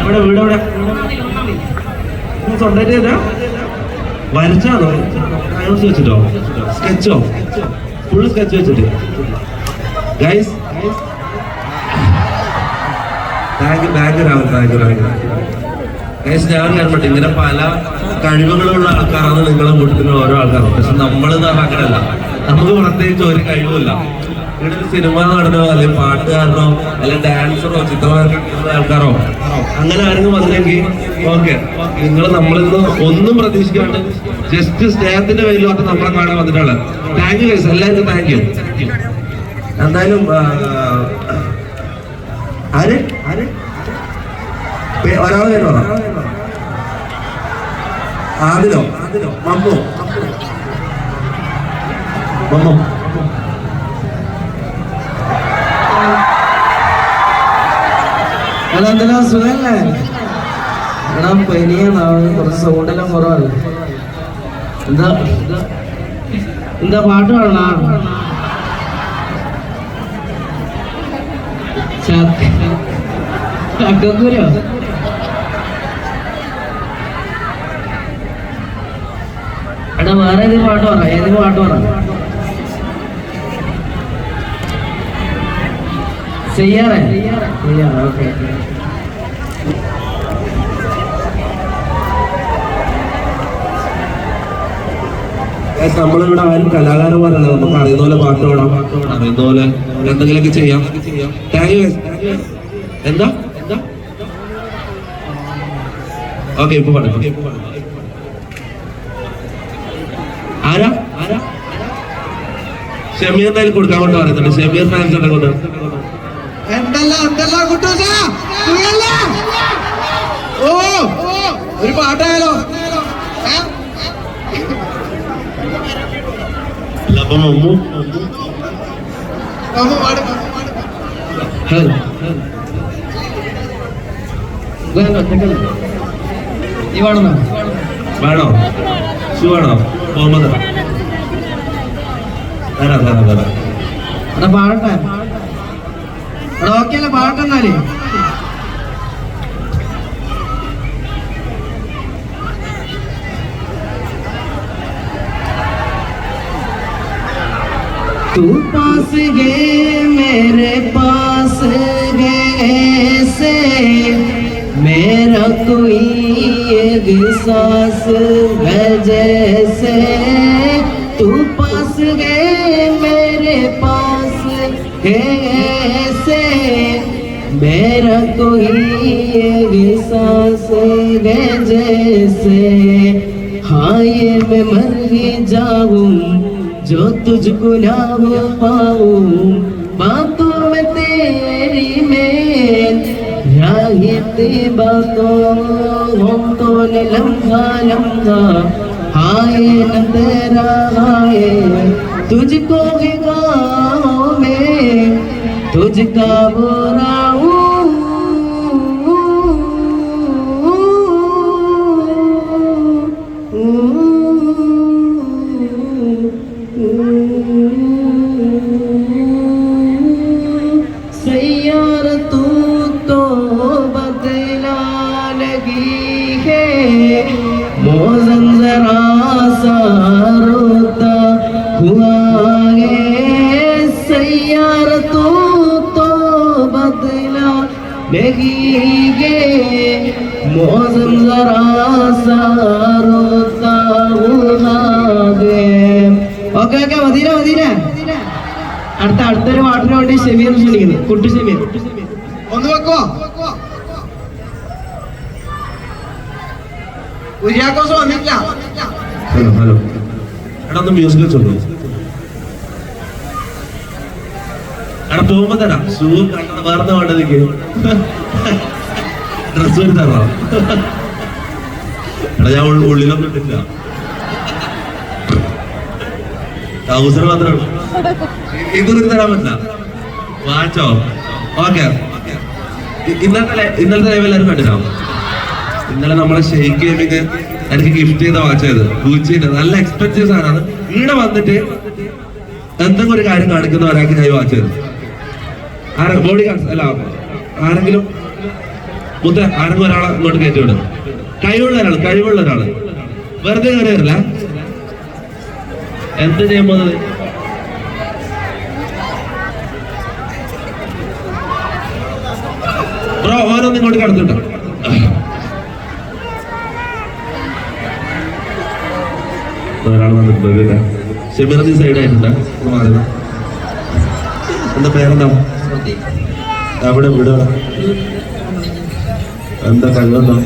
എവിടെ വീട് എവിടെ? ചെയ്താ വരച്ചാണോ? ക്രയോൺസ് വെച്ചിട്ടോ? സ്കെച്ചോ ഫുൾ സ്കെച്ച് വെച്ചിട്ട്. ഗൈസ് ഞാൻ കണ്ടിട്ട് ഇങ്ങനെ പല കഴിവുകളുള്ള ആൾക്കാരാണ് നിങ്ങളെ കൂട്ടത്തിലുള്ള ഓരോ ആൾക്കാരും. പക്ഷെ നമ്മൾ പറഞ്ഞാൽ നമുക്ക് പ്രത്യേകിച്ച് ഒരു കഴിവില്ല ഇവിടെ സിനിമ നടനോ അല്ലെങ്കിൽ പാട്ടുകാരനോ അല്ലെങ്കിൽ ഡാൻസറോ ചിത്രകാരനോ ആൾക്കാരോ അങ്ങനെ ആരെങ്കിലും വന്നെങ്കിൽ ഓക്കെ നിങ്ങൾ നമ്മളിന്ന് ഒന്നും പ്രതീക്ഷിക്കാണ്ട് ജസ്റ്റ് സ്നേഹത്തിന്റെ പേരിലൊക്കെ നമ്മളെ കാണാൻ വന്നിട്ടുള്ളത്. താങ്ക് യു ഗൈസ് എല്ലാവർക്കും താങ്ക് യു എന്തായാലും ആര്? ആര്? ഒരാളെ ആദിലോ? മമ്മോ മമ്മു? അല്ല അതെന്തെല്ലാം സുഖല്ലേ എടാ പനിയാണ് കുറച്ച് സൗണ്ടെല്ലാം കുറവാണ്. എന്താ എന്താ പാട്ട് പാടണ? ചക്കക്കൂരോ. എടാ വേറെ ഏത് പാട്ട് പറ ഏത് പാട്ട് പറ. ചെയ്യാറേ? ചെയ്യാറേ. ഓക്കെ. നമ്മളിവിടെ ആരും കലാകാരന്മാരല്ല നമുക്ക് അറിയുന്ന പോലെ പാട്ട് പാടാം. അറിയുന്ന പോലെ എന്തെങ്കിലുമൊക്കെ ചെയ്യാം. താങ്ക് യു എന്താ? എന്താ ഓക്കെ ഇപ്പൊ പാടാം. ആരാ? ആരാ? ഷമീർ എന്തായാലും കൊടുക്കാൻ കൊണ്ട് പറയുന്നുണ്ട്. ഷമീർ ഫാൻസ് കൊണ്ട് എന്തല്ല എന്തല്ല കുട്ടൂസ? ഓ ഒരു പാട്ടായാലോ? വേണോ ഷൂ വേണോ? മുഹമ്മദ്. തരാം തരാം തരാം. എടാ പാടട്ടെ. എടാ ഓക്കെ അല്ലേ പാടട്ടെ എന്നാല് तू पास गए मेरे पास गए से मेरा कोई एहसास है जैसे मेरा कोई एहसास है जैसे हाँ ये मैं मर ही जाऊँ जो तुझको ना हो पाऊँ, बातों में तेरी में राहित बातों हम तो न लम्हा लम्हा हाय न तेरा हाय तुझको ही गाँव में, तुझका सैयार जरा सा रोता हुआ है सैयार तू तो बदला लगी है मौसम जरा सा रोता हुआ है ഓക്കെ ഓക്കെ മദീന മദീന അടുത്ത അടുത്തൊരു പാട്ടിന് വേണ്ടി ഷെമീർ ക്ഷണിക്കുന്നു കുട്ടി ഷെമീർ ഒന്ന് വെക്കോ ഉരിയാക്കോസ് വന്നിട്ടില്ല. Hello hello. എടാ ഒന്ന് മ്യൂസിക് ചൊല്ലു. എടാ പോകുമ്പോ തരാം. ഷൂ വേറെ വേണ്ടതെനിക്ക് ഡ്രസ് വരെ തരണം എടാ ഞാൻ ഉള്ളിലൊന്നും ഇട്ടില്ല ട്രൗസർ മാത്രമേ ഉള്ളൂ. ഇതൊന്നും തരാൻ പറ്റില്ല. വാച്ചോ ഓക്കെ ഇന്നത്തെ ഇന്നലത്തെ ലൈവ് എല്ലാവരും കണ്ടിട്ടോ ഇന്നലെ നമ്മളെ ഷെയ്ക്ക് ഗെയിമിങ് എനിക്ക് ഗിഫ്റ്റ് ചെയ്ത വാച്ച് ചെയ്ത് ഗൂച്ചിന്റെ നല്ല എക്സ്പെൻസീവ് സാധനമാണ്. ഇവിടെ വന്നിട്ട് എന്തെങ്കിലും ഒരു കാര്യം കാണിക്കുന്ന ഒരാൾക്ക് ഞാൻ വാച്ച് ചെയ്തു ആരെ ബോഡി ഗാർഡ്സ് അല്ല ആരെങ്കിലും മുത്ത ആരെങ്കിലും ഒരാളെ ഇങ്ങോട്ട് കയറ്റി വിടും. കഴിവുള്ള ഒരാൾ കഴിവുള്ള ഒരാൾ. വെറുതെ കയറി വരില്ല. എന്ത് ചെയ്യാൻ പോകുന്നത്? ബ്രോ ഓരോന്നും ഇങ്ങോട്ട് കടത്തിട്ടോ. ഒരാൾ വന്നിട്ടുണ്ട് ഷെമിറജി സൈഡ് ആയിട്ടുണ്ട്. മാറുന്നത് എന്താ പേരെന്താ? അവിടെ വിടുക എന്താ കഴിവെന്താ